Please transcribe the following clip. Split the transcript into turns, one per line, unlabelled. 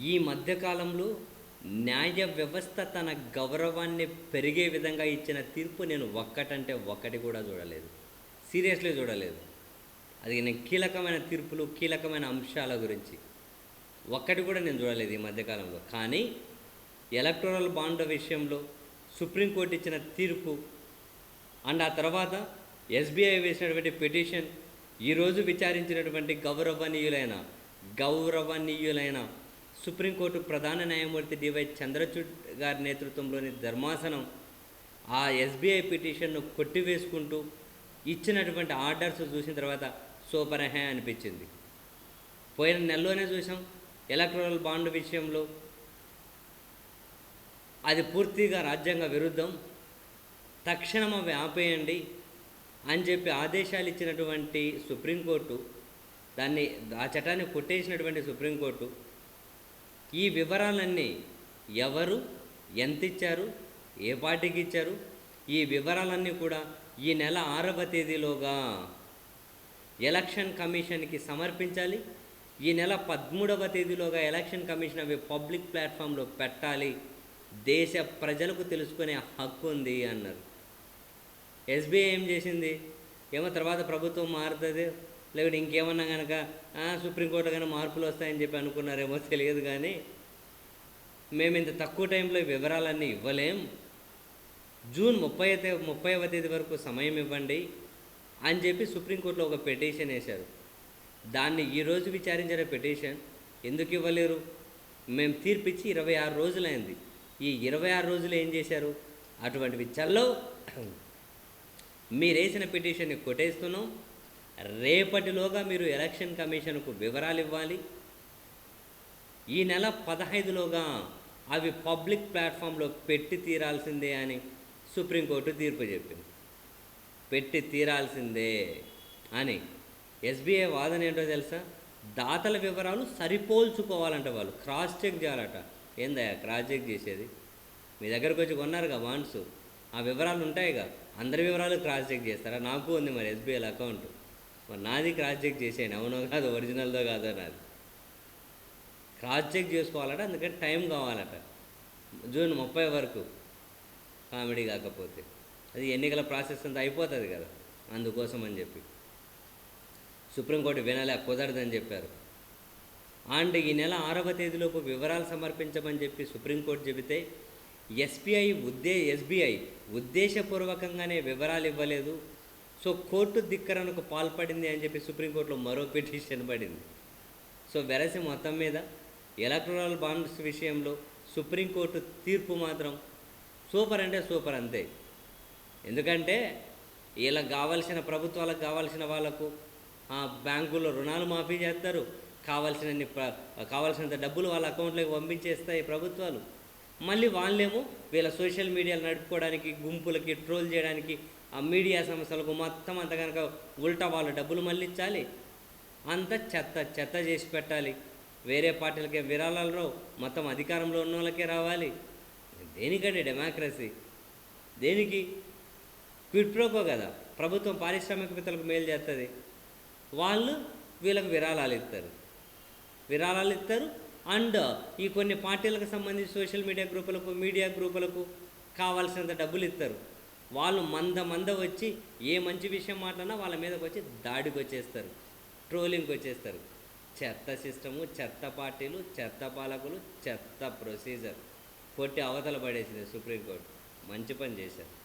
ఈ మధ్యకాలంలో న్యాయ వ్యవస్థ తన గౌరవాన్ని పెరిగే విధంగా ఇచ్చిన తీర్పు నేను ఒక్కటంటే ఒక్కటి కూడా చూడలేదు. సీరియస్లీ చూడలేదు. అది నేను కీలకమైన తీర్పులు కీలకమైన అంశాల గురించి ఒక్కటి కూడా నేను చూడలేదు ఈ మధ్యకాలంలో. కానీ ఎలక్టోరల్ బాండ్ విషయంలో సుప్రీంకోర్టు ఇచ్చిన తీర్పు అండ్ ఆ తర్వాత ఎస్బీఐ వేసినటువంటి పిటిషన్ ఈరోజు విచారించినటువంటి గౌరవనీయులైన గౌరవనీయులైన సుప్రీంకోర్టు ప్రధాన న్యాయమూర్తి డివై చంద్రచూడ్ గారి నేతృత్వంలోని ధర్మాసనం ఆ ఎస్బీఐ పిటిషన్ను కొట్టివేసుకుంటూ ఇచ్చినటువంటి ఆర్డర్స్ చూసిన తర్వాత సూపర్ హే అనిపించింది. పోయిన నెలలోనే చూసాం ఎలక్ట్రల్ బాండ్ విషయంలో అది పూర్తిగా రాజ్యాంగ విరుద్ధం. తక్షణం అవి ఆపేయండి అని చెప్పి ఆదేశాలు ఇచ్చినటువంటి సుప్రీంకోర్టు దాన్ని ఆ చట్టాన్ని కొట్టేసినటువంటి సుప్రీంకోర్టు ఈ వివరాలన్నీ ఎవరు ఎంత ఇచ్చారు ఏ పార్టీకి ఇచ్చారు ఈ వివరాలన్నీ కూడా ఈ నెల ఆరవ తేదీలోగా ఎలక్షన్ కమిషన్కి సమర్పించాలి. ఈ నెల పదమూడవ తేదీలోగా ఎలక్షన్ కమిషన్ అవి పబ్లిక్ ప్లాట్ఫామ్లో పెట్టాలి. దేశ ప్రజలకు తెలుసుకునే హక్కు ఉంది అన్నారు. ఎస్బీఐ ఏం చేసింది? ఏమో తర్వాత ప్రభుత్వం మారుతుంది. లేకపోతే ఇంకేమన్నా కనుక సుప్రీంకోర్టు కానీ మార్పులు వస్తాయని చెప్పి అనుకున్నారేమో తెలియదు కానీ మేము ఇంత తక్కువ టైంలో వివరాలన్నీ ఇవ్వలేం. జూన్ ముప్పై ముప్పైవ తేదీ వరకు సమయం ఇవ్వండి అని చెప్పి సుప్రీంకోర్టులో ఒక పిటిషన్ వేశారు. దాన్ని ఈరోజు విచారించిన పిటిషన్ ఎందుకు ఇవ్వలేరు? మేము తీర్పిచ్చి ఇరవై ఆరు రోజులైంది. ఈ ఇరవై ఆరు రోజులు ఏం చేశారు? అటువంటివి చల్లవు. మీరేసిన పిటిషన్ని కొట్టేస్తున్నాం. రేపటిలోగా మీరు ఎలక్షన్ కమిషన్కు వివరాలు ఇవ్వాలి. ఈ నెల పదహైదులోగా అవి పబ్లిక్ ప్లాట్ఫామ్లో పెట్టి తీరాల్సిందే అని సుప్రీంకోర్టు తీర్పు చెప్పింది. పెట్టి తీరాల్సిందే అని ఎస్బీఐ వాదన ఏంటో తెలుసా? దాతల వివరాలు సరిపోల్చుకోవాలంట వాళ్ళు. క్రాస్ చెక్ చేయాలట. ఏందయ్యా క్రాస్ చెక్ చేసేది? మీ దగ్గరకు వచ్చి కొన్నారుగా బాండ్స్ ఆ వివరాలు ఉంటాయిగా? అందరి వివరాలు క్రాస్ చెక్ చేస్తారా? నాకు ఉంది మరి ఎస్బీఐల అకౌంట్. నాది క్రాస్ చెక్ చేసేయండి. అవునో కాదు ఒరిజినల్దో కాదో నాది. క్రాస్ చెక్ చేసుకోవాలట అందుకని టైం కావాలట. జూన్ ముప్పై వరకు కామెడీ కాకపోతే. అది ఎన్నికల ప్రాసెస్ అంతా అయిపోతుంది కదా అందుకోసం అని చెప్పి. సుప్రీంకోర్టు వినలే కుదరదని చెప్పారు. అండ్ ఈ నెల ఆరవ తేదీలోపు వివరాలు సమర్పించమని చెప్పి సుప్రీంకోర్టు చెబితే ఎస్బీఐ ఉద్దే ఎస్బీఐ ఉద్దేశపూర్వకంగానే వివరాలు ఇవ్వలేదు. సో కోర్టు ధిక్కరణకు పాల్పడింది అని చెప్పి సుప్రీంకోర్టులో మరో పిటిషన్ పడింది. సో వెరసి మొత్తం మీద ఎలక్ట్రల్ బాండ్స్ విషయంలో సుప్రీంకోర్టు తీర్పు మాత్రం సూపర్ అంటే సూపర్ అంతే. ఎందుకంటే వీళ్ళకి కావాల్సిన ప్రభుత్వాలకు కావాల్సిన వాళ్ళకు ఆ బ్యాంకుల్లో రుణాలు మాఫీ చేస్తారు. కావాల్సినన్ని కావాల్సినంత డబ్బులు వాళ్ళ అకౌంట్లోకి పంపించేస్తాయి ప్రభుత్వాలు. మళ్ళీ వాళ్ళేమో వీళ్ళ సోషల్ మీడియాలు నడుపుకోవడానికి గుంపులకి ట్రోల్ చేయడానికి ఆ మీడియా సంస్థలకు మొత్తం అంత కనుక ఉల్టా వాళ్ళు డబ్బులు మళ్ళించాలి. అంత చెత్త చెత్త చేసి పెట్టాలి. వేరే పార్టీలకే విరాళాలు రావు. మొత్తం అధికారంలో ఉన్న వాళ్ళకే రావాలి. దేనికండి డెమోక్రసీ? దేనికి? క్విట్ప్రోకో కదా. ప్రభుత్వం పారిశ్రామికవేత్తలకు మేలు చేస్తుంది వాళ్ళు వీళ్ళకి విరాళాలు ఇస్తారు విరాళాలు ఇస్తారు అండ్ ఈ కొన్ని పార్టీలకు సంబంధించి సోషల్ మీడియా గ్రూపులకు మీడియా గ్రూపులకు కావాల్సినంత డబ్బులు ఇస్తారు వాళ్ళు మంద మంద వచ్చి ఏ మంచి విషయం మాట్లాడినా వాళ్ళ మీదకి వచ్చి దాడికి వచ్చేస్తారు ట్రోలింగ్కి వచ్చేస్తారు. చెత్త సిస్టము చెత్త పార్టీలు చెత్త పాలకులు చెత్త ప్రొసీజర్ కొట్టి అవతల పడేసింది సుప్రీంకోర్టు. మంచి పని చేశారు.